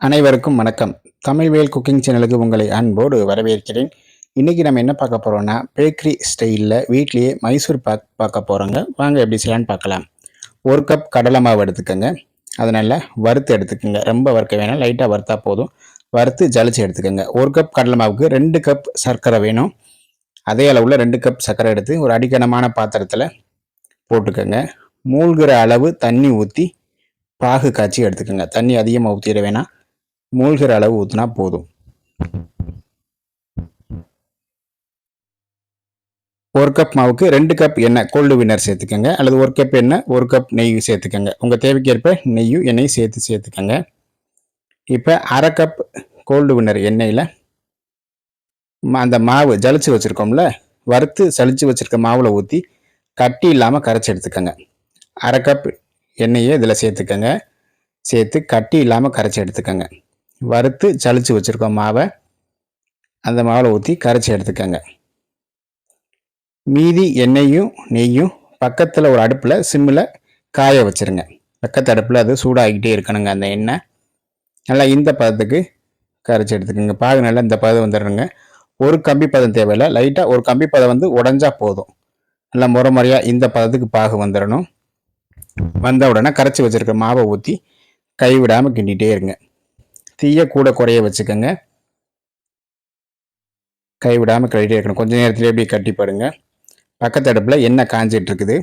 அனைவருக்கும் வணக்கம். தமிழ்வேல் குக்கிங் சேனலுக்கு உங்களை அன்போடு வரவேற்கிறேன். இன்றைக்கி நம்ம என்ன பார்க்க போகிறோம்னா பேக்கரி ஸ்டைலில் வீட்லேயே மைசூர் பாக் பார்க்க போகிறோங்க வாங்க எப்படி செய்யலான்னு பார்க்கலாம். ஒரு கப் கடலை மாவு எடுத்துக்கோங்க. அதனால் வறுத்து எடுத்துக்கோங்க. ரொம்ப வறுக்க வேணாம் லைட்டாக வறுத்தா போதும். வறுத்து ஜலிச்சு எடுத்துக்கோங்க. ஒரு கப் கடலை மாவுக்கு ரெண்டு கப் சர்க்கரை வேணும். அதே அளவில் ரெண்டு கப் சர்க்கரை எடுத்து ஒரு அடிக்கணமான பாத்திரத்தில் போட்டுக்கோங்க. மூழ்கிற அளவு தண்ணி ஊற்றி பாகு காய்ச்சி எடுத்துக்கோங்க. தண்ணி அதிகமாக ஊற்றிட வேணாம். மூழ்கிற அளவு ஊற்றினா போதும். ஒரு கப் மாவுக்கு ரெண்டு கப் எண்ணெய் கோல்டு வின்னர் சேர்த்துக்கோங்க. அல்லது ஒரு கப் எண்ணெய் ஒரு கப் நெய் சேர்த்துக்கோங்க. உங்கள் தேவைக்கேற்ப நெய்யும் எண்ணெயும் சேர்த்து சேர்த்துக்கோங்க. இப்போ அரை கப் கோல்டு வின்னர் எண்ணெயில் அந்த மாவு ஜலிச்சு வச்சுருக்கோம்ல வறுத்து சளிச்சு வச்சுருக்க மாவில் ஊற்றி கட்டி இல்லாமல் கரைச்சி எடுத்துக்கோங்க. அரை கப் எண்ணெயை இதில் சேர்த்துக்கோங்க. சேர்த்து கட்டி இல்லாமல் கரைச்சி எடுத்துக்கோங்க. வறுத்து சளிச்சு வச்சுருக்கோம் மாவை. அந்த மாவில் ஊற்றி கரைச்சி எடுத்துக்கோங்க. மீதி எண்ணெயும் நெய்யும் பக்கத்தில் ஒரு அடுப்பில் சிம்மில் காய வச்சுருங்க. பக்கத்து அடுப்பில் அது சூடாகிக்கிட்டே இருக்கணுங்க அந்த எண்ணெய் நல்லா இந்த பதத்துக்கு கரைச்சி எடுத்துக்கோங்க. பாகு நல்லா இந்த பதம் வந்துடுங்க ஒரு கம்பி பதம் தேவையில்லை. லைட்டாக ஒரு கம்பி பதம் வந்து உடஞ்சா போதும். நல்லா முறை முறையாக இந்த பதத்துக்கு பாகு வந்துடணும் வந்த உடனே கரைச்சி வச்சுருக்க மாவை ஊற்றி கைவிடாமல் கிண்டிகிட்டே இருங்க. தீயை கூட குறைய வச்சுக்கோங்க. கைவிடாமல் கழிட்டே இருக்கணும். கொஞ்சம் நேரத்துலேயே எப்படி கட்டி பாருங்க பக்கத்து அடுப்பில் எண்ணெய் காஞ்சிட்டு இருக்குது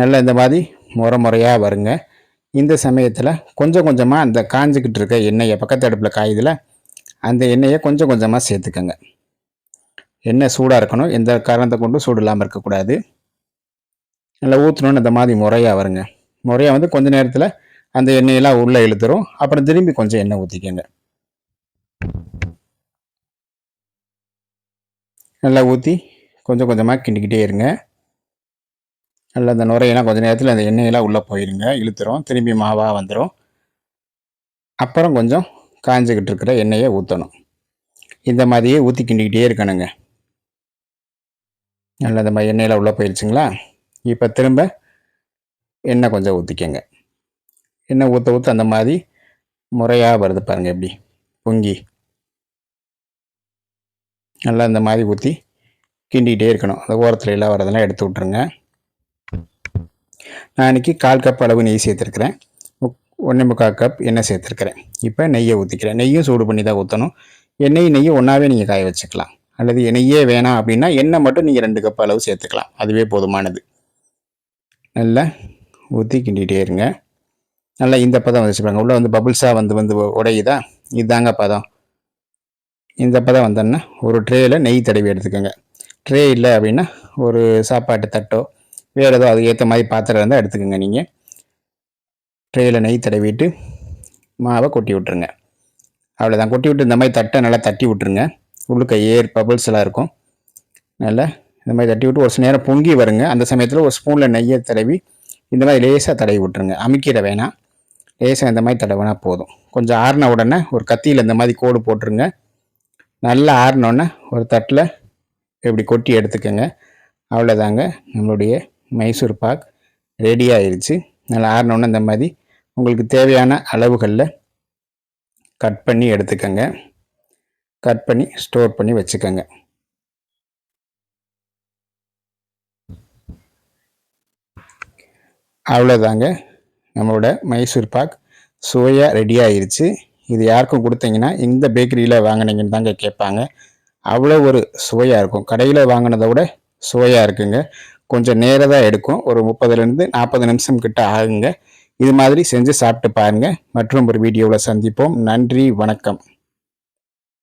நல்லா இந்த மாதிரி முறை முறையாக வருங்க. இந்த சமயத்தில் கொஞ்சம் கொஞ்சமாக அந்த காஞ்சிக்கிட்டு இருக்க எண்ணெயை பக்கத்து அடுப்பில் காயுதில் அந்த எண்ணெயை கொஞ்சம் கொஞ்சமாக சேர்த்துக்கோங்க. எண்ணெய் சூடாக இருக்கணும். எந்த காரணத்தை கொண்டும் சூடு இல்லாமல் இருக்கக்கூடாது. நல்லா ஊற்றணுன்னு இந்த மாதிரி முறையாக வருங்க. முறையாக வந்து கொஞ்சம் நேரத்தில் அந்த எண்ணெயெல்லாம் உள்ளே இழுத்துரும். அப்புறம் திரும்பி கொஞ்சம் எண்ணெய் ஊற்றிக்கங்க நல்லா ஊற்றி கொஞ்சம் கொஞ்சமாக கிண்டிக்கிட்டே இருங்க. நல்லா அந்த நுரையெல்லாம் கொஞ்சம் நேரத்தில் அந்த எண்ணெயெல்லாம் உள்ளே போயிருங்க. இழுத்துரும். திரும்பி மாவாக வந்துடும் அப்புறம் கொஞ்சம் காஞ்சிக்கிட்டு இருக்கிற எண்ணெயை ஊற்றணும் இந்த மாதிரியே ஊற்றி கிண்டிக்கிட்டே இருக்கணுங்க. நல்லா இந்த மாதிரி எண்ணெயில் உள்ளே போயிடுச்சுங்களா இப்போ திரும்ப எண்ணெய் கொஞ்சம் ஊற்றிக்கங்க எண்ணெய் ஊற்ற ஊற்ற அந்த மாதிரி முறையாக வருது பாருங்கள் எப்படி பொங்கி. நல்லா இந்த மாதிரி ஊற்றி கிண்டிகிட்டே இருக்கணும். அந்த ஓரத்தில் எல்லாம் வரதெல்லாம் எடுத்து விட்ருங்க நான் இன்றைக்கி கால் கப் அளவு நெய் சேர்த்துருக்குறேன். ஒன்றே முக்கால் கப் எண்ணெய் சேர்த்துருக்குறேன். இப்போ நெய்யை ஊற்றிக்கிறேன் நெய்யும் சூடு பண்ணி தான் ஊற்றணும் எண்ணெய் நெய்யும் ஒன்றாவே நீங்கள் காய வச்சுக்கலாம். அல்லது நெய்யே வேணாம் அப்படின்னா எண்ணெய் மட்டும் நீங்கள் ரெண்டு கப் அளவு சேர்த்துக்கலாம். அதுவே போதுமானது. நல்லா ஊற்றி கிண்டிகிட்டே இருங்க. நல்லா இந்த பதம் வச்சுப்பாங்க உள்ளே வந்து பபுள்ஸாக வந்து வந்து உடையுதா? இதுதாங்க பதம். இந்த பதம் வந்தோன்னா ஒரு ட்ரேயில் நெய் தடவி எடுத்துக்கோங்க. ட்ரே இல்லை அப்படின்னா ஒரு சாப்பாட்டு தட்டோ வேறு ஏதோ அதுக்கு ஏற்ற மாதிரி பாத்திரம் இருந்தால் எடுத்துக்கோங்க நீங்கள் ட்ரேயில் நெய் தடவிட்டு மாவை கொட்டி விட்ருங்க அவ்வளோதான் கொட்டி விட்டு இந்த மாதிரி தட்டை நல்லா தட்டி விட்ருங்க உள்ளுக்க ஏர் பபுள்ஸ் எல்லாம் இருக்கும். நல்லா இந்த மாதிரி தட்டி விட்டு ஒரு சில நேரம் பொங்கி வருங்க. அந்த சமயத்தில் ஒரு ஸ்பூனில் நெய்யை தடவி இந்த மாதிரி லேசாக தடவி விட்ருங்க அமைக்கிற வேணாம். லேசாக இந்த மாதிரி தடவினா போதும். கொஞ்சம் ஆறின உடனே ஒரு கத்தியில் இந்த மாதிரி கோடு போட்டுருங்க. நல்லா ஆறினோடனே ஒரு தட்டில் இப்படி கொட்டி எடுத்துக்கோங்க. அவ்வளோதாங்க நம்மளுடைய மைசூர் பாக் ரெடி ஆயிடுச்சு நல்லா ஆறினோடனே இந்த மாதிரி உங்களுக்கு தேவையான அளவுகளில் கட் பண்ணி எடுத்துக்கோங்க. கட் பண்ணி ஸ்டோர் பண்ணி வச்சுக்கோங்க. அவ்வளோதாங்க. நம்மளோட மைசூர் பாக் சுவையாக ரெடி ஆயிடுச்சு இது யாருக்கும் கொடுத்தீங்கன்னா இந்த பேக்கரியில் வாங்கினீங்கன்னு தாங்க கேட்பாங்க. அவ்வளோ ஒரு சுவையாக இருக்கும். கடையில் வாங்கினதை விட சுவையாக இருக்குங்க. கொஞ்சம் நேரம் தான் எடுக்கும். ஒரு முப்பதுலேருந்து நாற்பது நிமிஷம் கிட்ட ஆகுங்க. இது மாதிரி செஞ்சு சாப்பிட்டு பாருங்கள் மற்றும் ஒரு வீடியோவில் சந்திப்போம். நன்றி வணக்கம்.